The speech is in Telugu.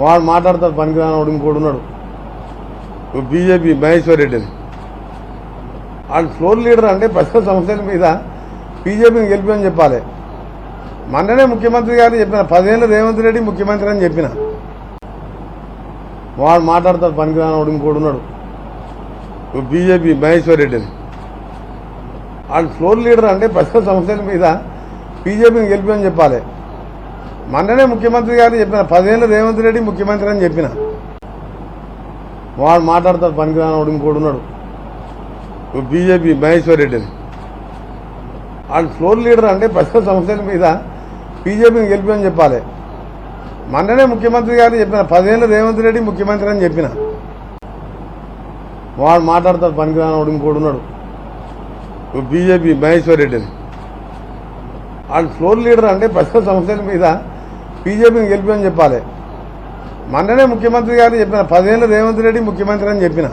వాడు మాట్లాడతాడు పనికిరానోడు ఇంకోడు ఉన్నాడు. బీజేపీ మహేశ్వర్ రెడ్డి అని వాళ్ళు ఫ్లోర్ లీడర్ అంటే ప్రజల సమస్యల మీద బీజేపీని గెలిపని చెప్పాలి. మొన్ననే ముఖ్యమంత్రి గారు చెప్పిన పదేళ్ళు రేవంత్ రెడ్డి ముఖ్యమంత్రి అని చెప్పిన. వాడు మాట్లాడతాడు పనికిరానోడు ఇంకోడు ఉన్నాడు. బీజేపీ మహేశ్వర్ రెడ్డి అని వాళ్ళు ఫ్లోర్ లీడర్ అంటే ప్రజల సమస్యల మీద బీజేపీని గెలిపని చెప్పాలి. మొన్ననే ముఖ్యమంత్రి గారు చెప్పిన పదేళ్ళు రేవంత్ రెడ్డి ముఖ్యమంత్రి అని చెప్పిన. వాడు మాట్లాడతాడు పనికిరానోడు ఇంకోడు ఉన్నాడు. బీజేపీ మహేశ్వర్ రెడ్డి అని వాళ్ళు ఫ్లోర్ లీడర్ అంటే ప్రజల సమస్యల మీద బీజేపీని గెలిపని చెప్పాలి. మొన్ననే ముఖ్యమంత్రి గారు చెప్పిన పదేళ్ళు రేవంత్ రెడ్డి ముఖ్యమంత్రి అని చెప్పిన. వాడు మాట్లాడతాడు పనికిరానోడు ఇంకోడు ఉన్నాడు. బీజేపీ మహేశ్వర్ రెడ్డి అని వాళ్ళు ఫ్లోర్ లీడర్ అంటే ప్రజల సమస్యల మీద బీజేపీని గెలిపని చెప్పాలి. మొన్ననే ముఖ్యమంత్రి గారు చెప్పిన పదేళ్ళు రేవంత్ రెడ్డి ముఖ్యమంత్రి అని చెప్పిన.